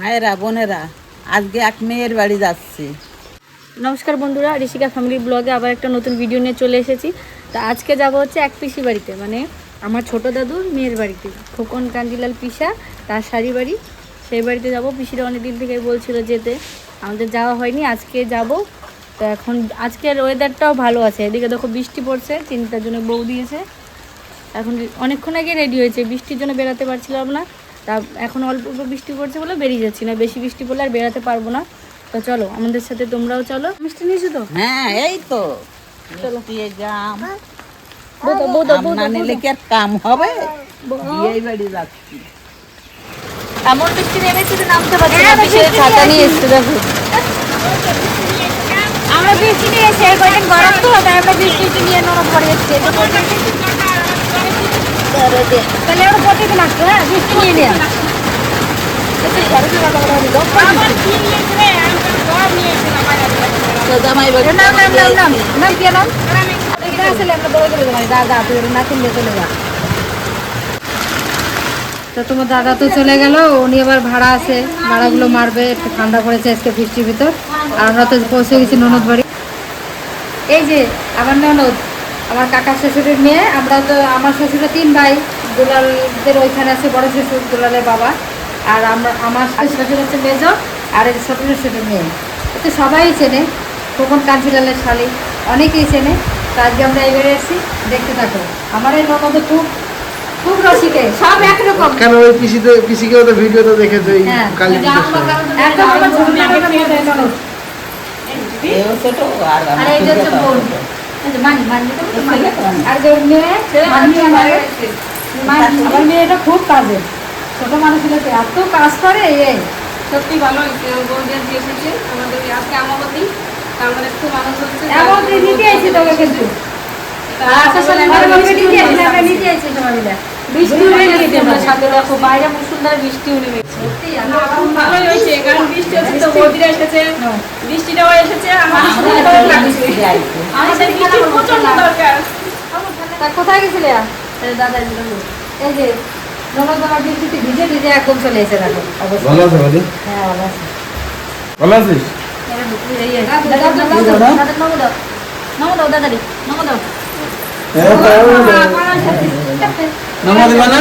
ভাইয়েরা, বোনেরা, আজকে এক মেয়ের বাড়ি যাচ্ছি। নমস্কার বন্ধুরা, ঋষিকা ফ্যামিলি ব্লগে আবার একটা নতুন ভিডিও নিয়ে চলে এসেছি। তা আজকে যাব হচ্ছে এক পিসি বাড়িতে মানে আমার ছোট দাদুর মেয়ের বাড়িতে। খোকন, কান্দিলাল, পিসা, তার শাড়ি বাড়ি। সেই বাড়িতে যাব। পিসিরা অনেক দিন থেকে বলছিল যেতে। আমাদের যাওয়া হয়নি, আজকে যাব। তো এখন আজকের ওয়েদারটাও ভালো আছে। এদিকে দেখো বৃষ্টি পড়ছে তিনটার জন্য বউ দিয়েছে। এখন অনেকক্ষণ আগে রেডি হয়েছে। বৃষ্টির জন্য বেরাতে পারছিলাম না। তা এখন অল্প অল্প বৃষ্টি পড়ছে বলে বেরিয়ে যাচ্ছি না বেশি বৃষ্টি পড়লে আর বেরাতে পারব না। তো চলো আমাদের সাথে তোমরাও চলো। মিষ্টি নিয়েছো তো? হ্যাঁ এই তো। দিয়ে যাম বৌদা বৌদা আম বৌদা না নিলে কি আর কাম হবে? বাড়ি যাচ্ছি। এমন বৃষ্টি নেমেছে যে নামতে পারছি না ছাতা নিয়ে এসছে দেখো। আমরা বৃষ্টি নিয়ে এসে কয়েকদিন গরম তো তাই আমরা বৃষ্টি নিয়ে নরম পড়ে যাচ্ছি তো তোমার দাদা তো চলে গেল, উনি আবার ভাড়া আছে, ভাড়াগুলো মারবে, একটু ঠান্ডা পড়েছে আজকে বৃষ্টির ভিতর। আর আমরা তো পৌঁছে গেছি ননদ বাড়ি এই যে, আমার ননদ আমার কাকা শ্বশুরের মেয়ে আমরা তো আমার শ্বশুরের তিন ভাই দুলালদের ওইখানে আছে বড় শ্বশুর দুলালের বাবা আর আমরা আমার শ্বশুর হচ্ছে মেজ আর এই ছোট শ্বশুরের মেয়ে। এতে সবাই চেনে খোকন কাঞ্চিলালের শালি অনেকেই চেনে তো আজকে আমরা এবারে এসেছি দেখতে থাকো। আমার এই ননদ খুব খুব রসিকে সব একরকম। কেন ওই পিসিতে পিসিকেও তো ভিডিওতে দেখেছে এই হ্যাঁ। কালী পুজোর সময়? একদম আমার ছোট ননদ। আর এটা হচ্ছে আমার মেয়েটা খুব কাজে ছোট মানুষ এত কাজ করে এ সত্যি ভালো হয়েছে। এসেছে আমাদের আজকে আমাবতী আমাদের খুব আনন্দ হচ্ছে। এমন নিতে আইছি তোকে কিন্তু। আচ্ছা নিতে আইছি সবাই মিলে বৃষ্টি হয়ে গেছে আমরা সাথে দেখো বাইরে মুসুলধারে বৃষ্টি নেমেছে ভালোই হয়েছে কারণ বৃষ্টি হচ্ছে তো বৌদিরা এসেছে বৃষ্টিটাও এসেছে আমাদের বৃষ্টির প্রচণ্ড দরকার তা কোথায় গেছিলে এই দাদা এই যে আমার বৃষ্টিতে ভিজে ভিজে একদম চলে এসে দেখো অবস্থা ভালো আছে হ্যাঁ ভালো আছে ভালো আছিস দাদা দাদা দাদা নমো দাও নমো দাও দাদারি নমো দাও নমো দেবা না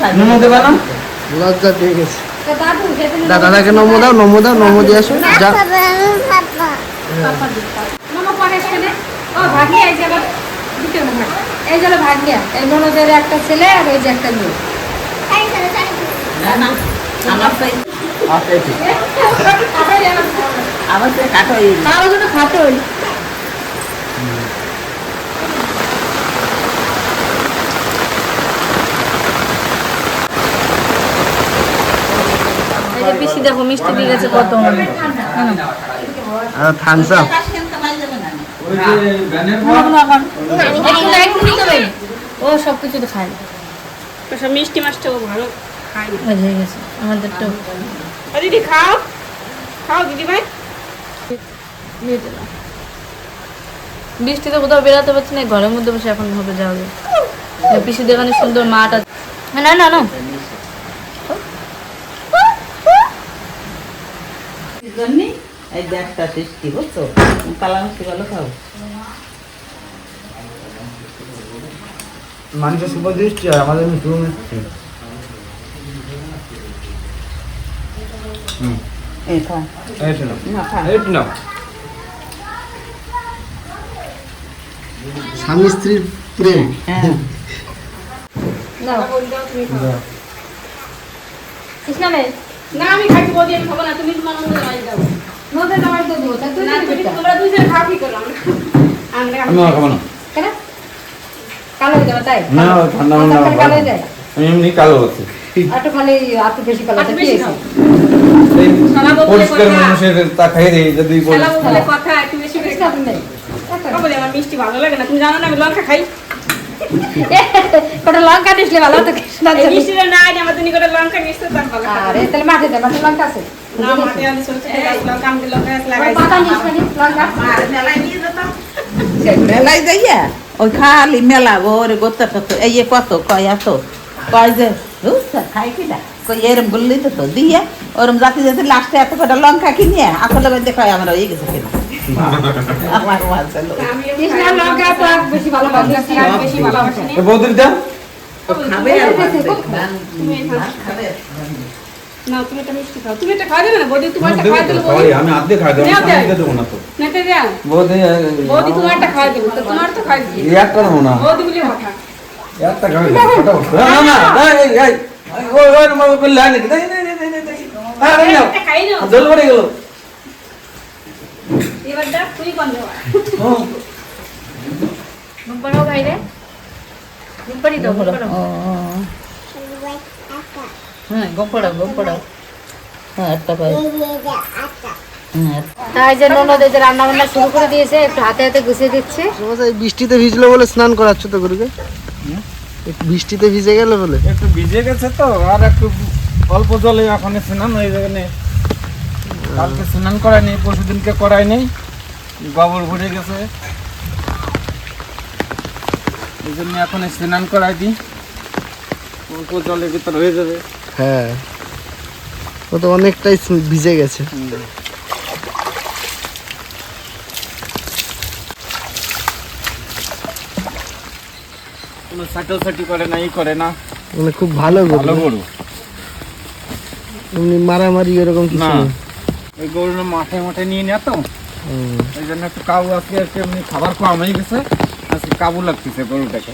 থাকে নমো দেবা না লজ্জা পেয়ে গেছে। দাদাকে নমো দাও নমো দাও নমো দিয়ে আসো। যা। মামা পরে এখানে। ও ভাগ্নি এই যে আবার দ্বিতীয় নম্বর এই যে ভাগ্নিয়া একটা ছেলে আর ওই যে একটা মেয়ে। আমার পিসি দেখো মিষ্টি দিয়ে গেছে কত? থামস আপ ও সব কিছু তো খায় মিষ্টি মাছটাও ভালো খাই হয়ে গেছে আমাদেরটাও ও দিদি খাও। খাও দিদি ভাই। বৃষ্টিতে কোথাও বেরোতে পারছি না ঘরের মধ্যে বসে এখন হবে যাবে পিসি দেখানে সুন্দর মাঠ আছে। না না না। এই যে একটা সৃষ্টি বুঝছ কালা মিষ্টি ভালো খাও। মানুষের সুপার দৃষ্টি আর আমাদের মিষ্টি হুম। এই খা। এইটা নাও। না খা। এইটা নাও। স্বামী স্ত্রীর প্রেম। হ্যাঁ। কৃষ্ণা মেয়ে না আমি খাইছি বৌদি আমি খাব না তুমি তোমার মতো বাড়ি যাও। ননদের আমার তো দেবো তা তুই না তুমি তোমরা দুইজন খাও কি করলাম আমরা আমি খাব না। কেন? কালো হয়ে যাবে তাই? না, ঠান্ডা মাথা মান্ডা কালো হয়ে যায়? এমনি কালো আছি একটু খালি একটু বেশি কালো একটু বেশি খাও। পরিষ্কার কথা। মানুষের তা খাই দেই যদি বলিস শালা বলে কথা একটু বেশি করে। বলে আমার মিষ্টি ভালো লাগে না। তুমি জানো না আমি লঙ্কা খাই? কটা লঙ্কা দিসলে ভালো হতো কৃষ্ণা না আমার তুমি করে লঙ্কা তার ভালো। আরে তাহলে মাঠে দে মাঠে লঙ্কা আছে। না মাঠে আমি গাছ লঙ্কা আমি লঙ্কা লাগাইছি। পাতা নিস না নিস লঙ্কা? আর মেলায় নিয়ে যেতাম মেলায় যাইয়া ওই খালি মেলা ওরে গোত্তা কত এই এ কত কয় এত? কয় যে খাই কি না? কই এরম বললি তো তো দিয়ে ওরম জাতি জাতি লাস্টে এত কটা লঙ্কা কিনে আসলে কয় আমরা হয়ে গেছে কিনা? আমার মা ছিল কৃষ্ণার লঙ্কা তো বেশি ভালো লাগে বেশি ভালোবাসি না। বৌদির ও খাবে আর খাবে না তুমি একটা মিষ্টি খাও তুমি একটা খাওয়া দেবে না বৌদি তোমার একটা খাওয়া দিলে বৌদি আমি আর্ধে খাই দেবো। আমি দেবো না তো না তো দেও। বৌদি বৌদি তোমার একটা খাওয়া দেবে তো তোমার তো খাওয়া দিবে একটা দেবো না বৌদি বলে কথা একটা খাই দেবো ফটাফট না না না এই এই ওই ওই মামা বললে আনে? দেই দেই দেই দেই দেই আরে একটা খাই নাও জল পড়ে গেল তুই বাইরে? হ্যাঁ গোপড়া গোপড়া হ্যাঁ একটা পাই। হ্যাঁ তাই যে ননদ এই যে রান্না বান্না শুরু করে দিয়েছে একটু হাতে হাতে গুছিয়ে দিচ্ছে। বৃষ্টিতে ভিজলো বলে স্নান করাচ্ছ তো গরুকে? একটু বৃষ্টিতে ভিজে গেল বলে? একটু ভিজে গেছে তো আর একটু অল্প জলে এখন স্নান হয়ে যাবে। না কালকে স্নান করাই নেই পরশু দিনকে করাই নেই। গোবর ভরে গেছে। এই জন্য এখন স্নান করাই দিই। অল্প জলের ভিতর হয়ে যাবে। হ্যাঁ। ও তো অনেকটাই ভিজে গেছে। কোনো ছাটাছাটি করে না ই করে না। মানে খুব ভালো গরু। ভালো গরু। এমনি মারামারি এরকম কিছু না। নেই ওই গরু মাঠে মাঠে নিয়ে নেয় তো। এই জন্য একটু কাবু আজকে একটু এমনি খাবার কম হয়ে গেছে আজকে কাবু লাগতেছে গরুটাকে।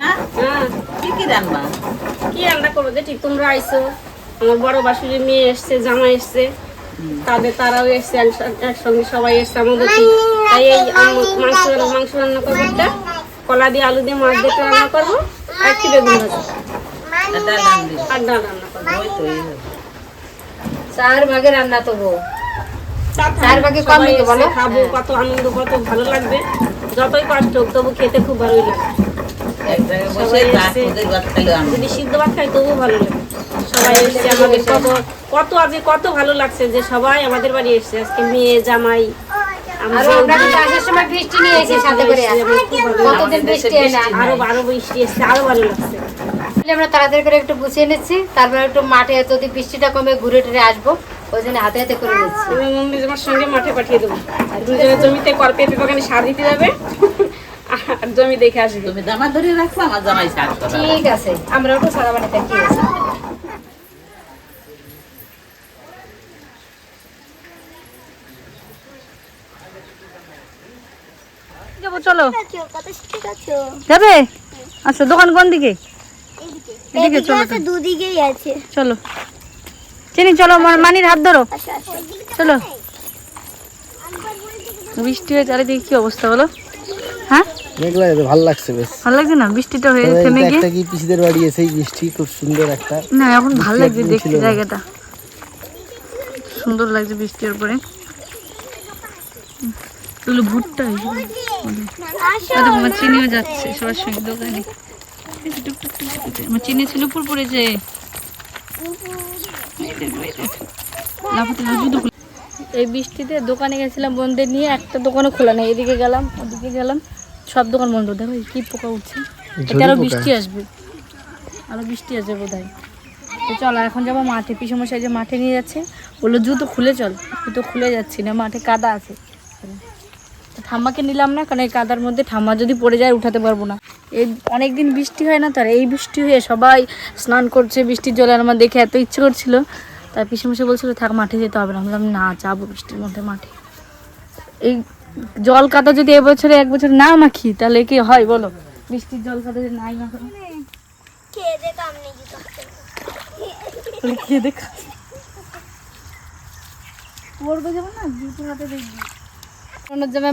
হ্যাঁ? কি কি রান্না কি রান্না করব যে ঠিক তোমরা আইছো আমার বড় বাসুরি মেয়ে এসছে জামাই এসছে। তাদের তারাও এসছে একসঙ্গে সবাই এসছে আমাদের তাই এই মাংস মাংস রান্না করব কলা দিয়ে আলু দিয়ে মাছ দিয়ে রান্না করব। আর একটু বেগুন ভাজা আর ডাল রান্না করব ওই তো এই চার ভাগে রান্না তো চার ভাগে কম বলো? খাব কত আনন্দ কত ভালো লাগবে। যতই কষ্ট হোক তবু খেতে খুব ভালোই লাগে। যদি সিদ্ধ ভাত খাই তবুও ভালো লাগে। সবাই এসছে আমাদের কত কত আজকে কত ভালো লাগছে যে সবাই আমাদের বাড়ি এসছে। আজকে মেয়ে জামাই আর বৃষ্টি এসেছি আরও ভালো লাগছে। আমরা তাড়াতাড়ি করে একটু গুছিয়ে নিচ্ছি তারপর একটু মাঠে যদি বৃষ্টিটা কমে ঘুরে টুরে আসব ওই জন্য হাতে হাতে করে নিচ্ছি। আমার সঙ্গে মাঠে পাঠিয়ে দেবো। আর দুজনে জমিতে কর পেঁপে বাগানে সার দিতে যাবে। আর জমি দেখে আসবে। তুমি জামা ধরে রাখছো আমার জামাই সার ঠিক আছে আমরা একটু সারা বানাতে কি আছে যাব চলো। যাবে? আচ্ছা দোকান কোন দিকে? এদিকে চলো তো। দুদিকেই আছে। চলো। চিনি চলো মানির হাত ধরো। আচ্ছা আচ্ছা। চলো। বৃষ্টি হয়ে চারিদিকে কি অবস্থা বলো? হ্যাঁ? মেঘলা যেতে ভালো লাগছে বেশ। ভালো লাগছে না? বৃষ্টিটা হয়ে থেমে গিয়ে? একটা কি পিসিদের বাড়ি এসেই বৃষ্টি খুব সুন্দর একটা। না এখন ভালো লাগছে দেখতে জায়গাটা। সুন্দর লাগছে বৃষ্টির এগুলো ভুট্টা আচ্ছা চিনিও যাচ্ছে সবার সঙ্গে দোকানে। এই আমার চিনি ছিল উপর পড়েছে এই বৃষ্টিতে দোকানে গেছিলাম বন্ধে নিয়ে একটা দোকানও খোলা নেই এদিকে গেলাম ওদিকে গেলাম সব দোকান বন্ধ। দেখো কি পোকা উঠছে। এটা আরও বৃষ্টি আসবে। আরও বৃষ্টি আসবে বোধ হয় তো চলো এখন যাব মাঠে। পিসমশাই যে মাঠে নিয়ে যাচ্ছে বলল জুতো খুলে চল। জুতো খুলে যাচ্ছি না মাঠে কাদা আছে। ঠাম্মাকে নিলাম না কারণ এই কাদার মধ্যে ঠাম্মা যদি পড়ে যায় উঠাতে পারব না। এই অনেক দিন বৃষ্টি হয় না তার এই বৃষ্টি হয়ে সবাই স্নান করছে বৃষ্টির জলে আমার দেখে এত ইচ্ছে করছিল। তাই পিসমশাই বলছিল থাক মাঠে যেতে হবে না। বললাম, না যাব বৃষ্টির মধ্যে মাঠে। এই জল কাদা যদি এবছরে এক বছর না মাখি তাহলে কি হয় বলো? বৃষ্টির জল কাদা যদি নাই মাখো। খেয়ে দেখ।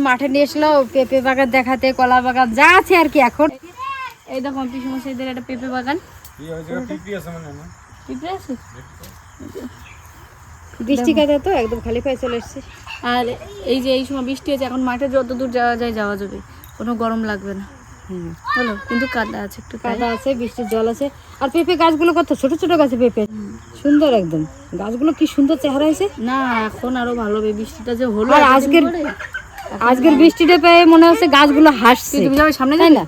মাঠে নিয়ে এসলো পেঁপে বাগান দেখাতে কলা বাগান যা আছে আর কি এখন। এই দেখো পিসমশাইদের একটা পেঁপে বাগান। কি আছে মানে না? পিঁপড়ে আছে? বৃষ্টি কাদা তো একদম খালি পায়ে চলে এসছে। আর এই যে এই সময় বৃষ্টি আছে এখন মাঠে যত দূর যাওয়া যায় যাওয়া যাবে। কোনো গরম লাগবে না। বলো কিন্তু কাদা আছে একটু কাদা আছে বৃষ্টির জল আছে। আর পেঁপে গাছগুলো কত? ছোট ছোট গাছে পেঁপে। সুন্দর একদম। গাছগুলো কি সুন্দর চেহারা হয়েছে? না এখন আরও ভালো হবে। বৃষ্টিটা যে হলো আর আজকের। আজকের বৃষ্টিটা পেয়ে মনে হচ্ছে গাছগুলো হাসছে। তুমি যাবে সামনে যাই না?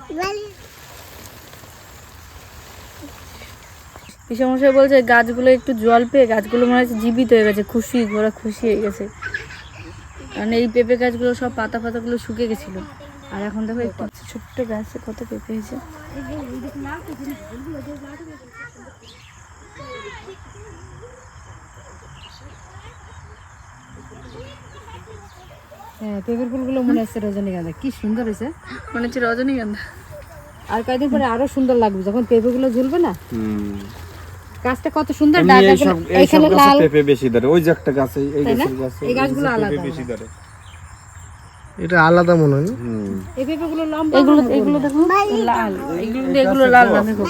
পিসামশাই বলছে গাছগুলো একটু জল পেয়ে গাছগুলো মনে হচ্ছে জীবিত হয়ে গেছে খুশি ওরা খুশি হয়ে গেছে। কারণ এই পেঁপে গাছগুলো সব পাতা পাতাগুলো শুকিয়ে গেছিল। আর এখন দেখো একটু ছোট্ট গাছে কত পেঁপে হয়েছে। হ্যাঁ পেঁপের ফুলগুলো মনে হচ্ছে রজনীগন্ধা। কি সুন্দর হয়েছে। মনে হচ্ছে রজনীগন্ধা। আর কয়েকদিন পরে আরও সুন্দর লাগবে যখন পেঁপেগুলো ঝুলবে না। হুম। গাছটা কত সুন্দর এখানে লাল। পেঁপে বেশি ধরে। ওই যে একটা গাছে এই গাছের গাছে এই গাছগুলো আলাদা বেশি ধরে। এটা আলাদা মনে হয় এই পেঁপেগুলো লম্বা এগুলো এগুলো দেখো লাল। এগুলো এগুলো লাল না দেখো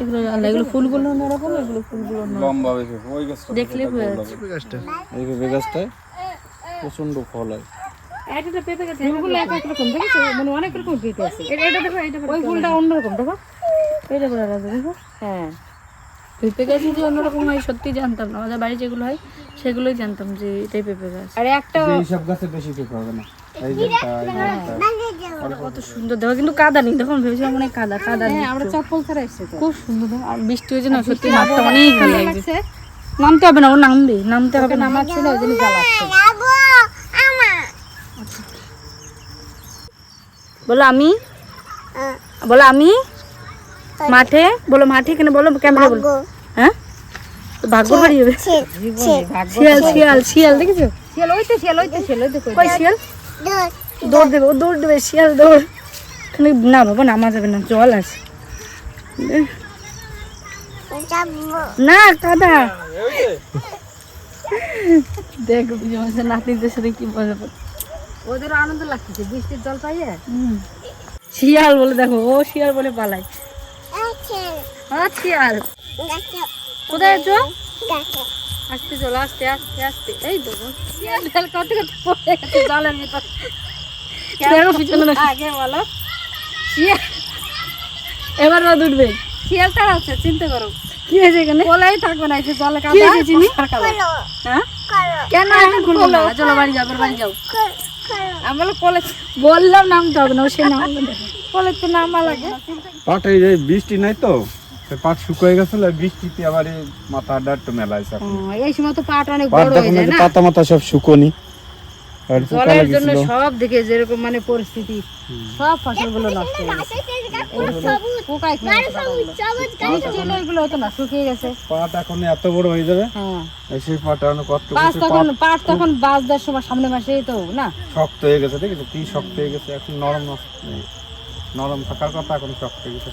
এগুলো লাল এগুলো ফুলগুলো অন্যরকম এগুলো ফুলগুলো লম্বা পেঁপে ওই গাছটা দেখলে বোঝা যাচ্ছে। পেঁপে গাছটা। এই পেঁপে গাছটায় প্রচণ্ড ফল হয়। একটা পেঁপে গাছ ফুলগুলো এক এক রকম দেখেছ? মানে অনেক রকম পেঁপে আছে। এটা এটা দেখো এটা ওই ফুলটা অন্যরকম দেখো। এটা আলাদা দেখো। হ্যাঁ। পেঁপে গাছ যে অন্যরকম হয় সত্যি জানতাম না। আমাদের বাড়ি যেগুলো হয় সেগুলোই জানতাম যে এটাই পেঁপে গাছ। আর একটা এইসব গাছে বেশি পেঁপে হবে না। কত সুন্দর। দেখো কিন্তু কাদা নেই। ভেবেছিলাম মনে কাদা কাদা নেই হ্যাঁ আমরা চপ্পল ছাড়া এসেছি খুব সুন্দর। বৃষ্টি হয়েছে না সত্যি মাঠটা অনেক ভালো লাগছে। লাগছে নামতে হবে না ও নামবে নামতে হবে না। আমার ছিল ওই জন্য জ্বালাচ্ছে। বলো আমি? বলো আমি? মাঠে? বলো মাঠে এখানে বলো ক্যামেরা বলো। হ্যাঁ ভাগ্য হবে? শিয়াল শিয়াল শিয়াল দেখেছ? শিয়াল ওই তো শিয়াল ওই তো শিয়াল ওই তো কই শিয়াল? দৌড় দেবে ও দৌড় দেবে শিয়াল দৌড়। না বাবা নামা যাবে না জল আছে। না কাদা। দেখো নাতিদের সাথে কি মজা ওদের আনন্দ লাগতেছে বৃষ্টির জল পাইয়ে? শিয়াল বলে দেখো ও শিয়াল বলে পালায়। হ্যাঁ শিয়াল। কোথায় আছো? আস্তে চলো আস্তে আস্তে আস্তে। এই পড়ে গেছে জলের ভিতর দেখো পিছনে দেখো। আগে বলো। এবার রোদ উঠবে। শিয়াল আছে চিন্তা করো কি হয়েছে এখানে? কোলাই থাকবে না জলে হয়েছে চিনি? হ্যাঁ? কেন এখন খুলবো না চলো বাড়ি যাও এবার বাড়ি যাও। আমরা কোলে বললাম নামতে হবে না সে নামবে না। কোলে তো নামা লাগে পাট বৃষ্টি নাই তো? পাট শুকিয়ে গেছিল বৃষ্টিতে আবার মাথা ডাট মেলাইছে এই সময় তো পাট অনেক বড় হয়ে যায় না? পাতা মাথা সব শুকোনি। জলের জন্য সব দিকে যেরকম মানে পরিস্থিতি সব ফসলগুলো নষ্ট হয়ে গেছে। পোকায় খেয়ে গেছে। পাতাগুলো। বৃষ্টি হলে এগুলো হতো না শুকিয়ে গেছে। পাট এখন এত বড় হয়ে যাবে হ্যাঁ। সেই পাট এখন কত পাঁচ তখন পাট পাট তখন বাজ দেওয়ার সময় সামনে মাসেই তো না? শক্ত হয়ে গেছে দেখেছ কি শক্ত হয়ে গেছে এখন নরম নষ্ট নেই। নরম থাকার কথা এখন শক্ত হয়ে গেছে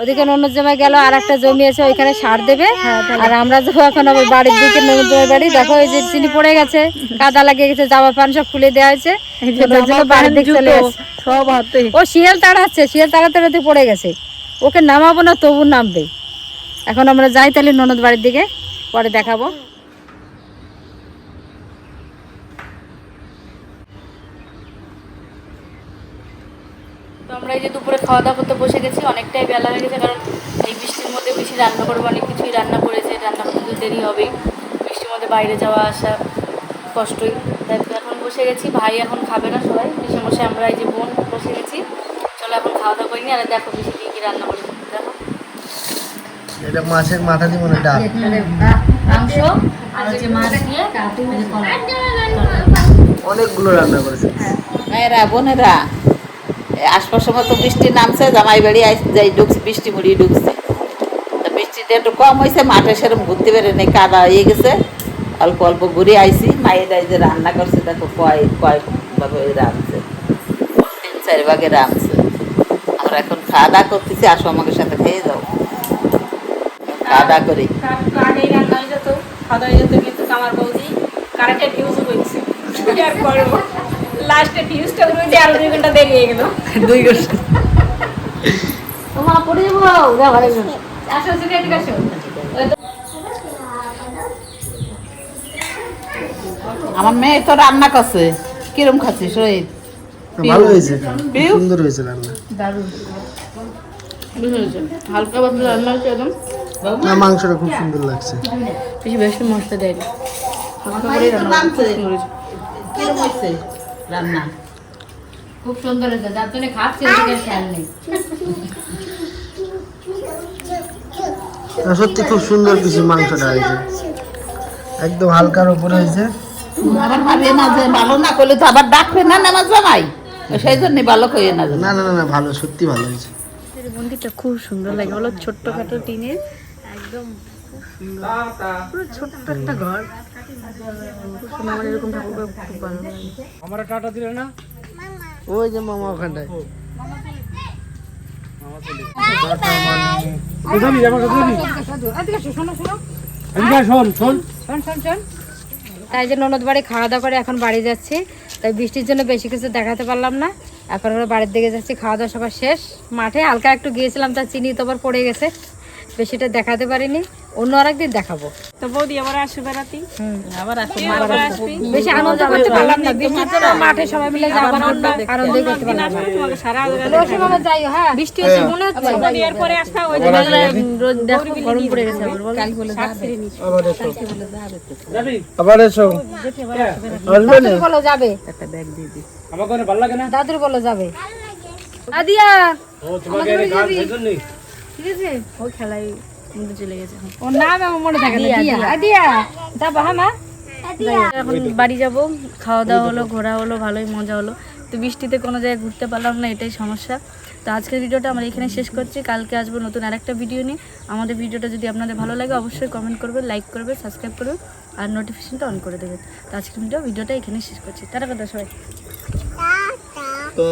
ওদিকে ননদ জামাই গেল আর একটা জমি আছে ওইখানে সার দেবে। আর আমরা যাব এখন আবার বাড়ির দিকে ননদ জামাই বাড়ি। দেখো এই যে চিনি পড়ে গেছে কাদা লাগিয়ে গেছে জামা প্যান্ট সব খুলে দেওয়া হয়েছে। ওই বাড়ির দিকে চলে সব হাতে। ও শিয়াল তাড়াচ্ছে শিয়াল তাড়াতে তাড়াতে পড়ে গেছে। ওকে নামাবো না তবু নামবে। এখন আমরা যাই তাহলে ননদ বাড়ির দিকে পরে দেখাবো। আমরা এই যে দুপুরে খাওয়া দাওয়া করতে বসে গেছি অনেকটাই বেলা হয়ে গেছে কারণ এই বৃষ্টির মধ্যে বেশি রান্না করব অনেক কিছুই রান্না করেছে রান্না করতে তো দেরি হবে বৃষ্টির মধ্যে বাইরে যাওয়া আসা কষ্টই। তাই এখন বসে গেছি ভাই এখন খাবে না সবাই বেশি বসে আমরা এই যে বোন বসে গেছি। চলো এখন খাওয়া দাওয়া করিনি আর দেখো বেশি কী কী রান্না করেছি দেখো। এটা মাছের মাথা দিয়ে মনে ডাল। মাংস আর হচ্ছে মাছ দিয়ে অনেকগুলো রান্না করেছে। মেয়েরা বোনেরা। এই আশপাশের মতো বৃষ্টি নামছে, জামাই বাড়ি আইস- যাই ঢুকছে, বৃষ্টি মুড়ি ঢুকছে। তো বৃষ্টিটা একটু কম হয়েছে মাঠে সেরকম ঘুরতে পেরে নেই, কাদা হয়ে গেছে। অল্প অল্প ঘুরে আইছি, মায়ের যে রান্না করছে, দেখো কয় কয় ভাবে রাঁধছে। তিন, চার ভাগে রাঁধছে। আমরা এখন খাওয়া দাওয়া করতেছি, আসো আমাকে সাথে খেয়ে যাও। খাওয়া দাওয়া করি। যেত খাওয়া হয়ে যেত কিন্তু আমার বৌদি, কারেন্টের ফিউজও হয়েছে আর করব? লাস্টে ফিউজটা উড়ে আরও দুই ঘণ্টা দেরি হয়ে গেল। দুই ঘণ্টা। মা পড়ে যাব? আসো আসো এদিকে আসো। আমার মেয়ে তো রান্না করছে। কিরম খাচ্ছিস ওই ভালো হয়েছে সুন্দর হয়েছে রান্না। হালকা পাতলা রান্না হচ্ছে একদম। না মাংসটা খুব সুন্দর লাগছে। বেশি বেশি মশলা হয়েছে? রান্না। খুব সুন্দর হয়েছে যার জন্য খাচ্ছি ওদিকে খেয়াল নেই। সত্যি খুব সুন্দর কিছু মাংসটা হয়েছে। একদম হালকার উপরে হয়েছে। আবার ভাবে না যে ভালো না করলে তো আবার ডাকবে না না আমার জামাই সেই জন্য ভালো করে না না না না না ভালো সত্যি ভালো হয়েছে। মন্দিরটা খুব সুন্দর লাগে বলো ছোট্টখাটো টিনের। একদম খুব সুন্দর। পুরো ছোট্ট একটা ঘর। আমার এরকম ঠাকুর খুব ভালো লাগে আমার টাটা দিলে না? ওই যে মামা ওখানটায়। তাই যে ননদ বাড়ি খাওয়া দাওয়া করে এখন বাড়ি যাচ্ছি। তাই বৃষ্টির জন্য বেশি কিছু দেখাতে পারলাম না। এখন আমরা বাড়ির দিকে যাচ্ছি খাওয়া দাওয়া সবার শেষ। মাঠে হালকা একটু গিয়েছিলাম তার চিনি তো আবার পড়ে গেছে। বেশিটা দেখাতে পারিনি অন্য আরেকদিন দেখাবো। তো বৌদি আবার আসবে বেড়াতে? আবার আসো বেশি আনন্দ করতে পারলাম না বৃষ্টির জন্য মাঠে সবাই মিলে যাব আনন্দ করতে পারলাম তোমাকে সারা যাই হ্যাঁ? বৃষ্টি হচ্ছে মনে হচ্ছে এর পরে আসবে ওই রোদ দেখো গরম পড়ে গেছে আবার বলো। আবার এসো। যাবি আবার এসো। আসবে না? বলো যাবে। আমার কোনো ভালো লাগে না? দাদুর বলো যাবে। আদিয়া ও তোমাকে গান ঠিক আছে? ও খেলাই মধ্যে চলে গেছে ওর নাম আমার মনে থাকে না দিয়া। আদিয়া। যাব হ্যাঁ মা? এখন বাড়ি যাব খাওয়া দাওয়া হলো ঘোরা হলো ভালোই মজা হলো। তো বৃষ্টিতে কোনো জায়গায় ঘুরতে পারলাম না এটাই সমস্যা। তো আজকের ভিডিওটা আমরা এখানে শেষ করছি। কালকে আসব নতুন আরেকটা ভিডিও নিয়ে। আমাদের ভিডিওটা যদি আপনাদের ভালো লাগে অবশ্যই কমেন্ট করবে লাইক করবে সাবস্ক্রাইব করবে আর নোটিফিকেশনটা অন করে দেবে। তো আজকের ভিডিও ভিডিওটা এখানে শেষ করছি। তারা কথা সবাই। তো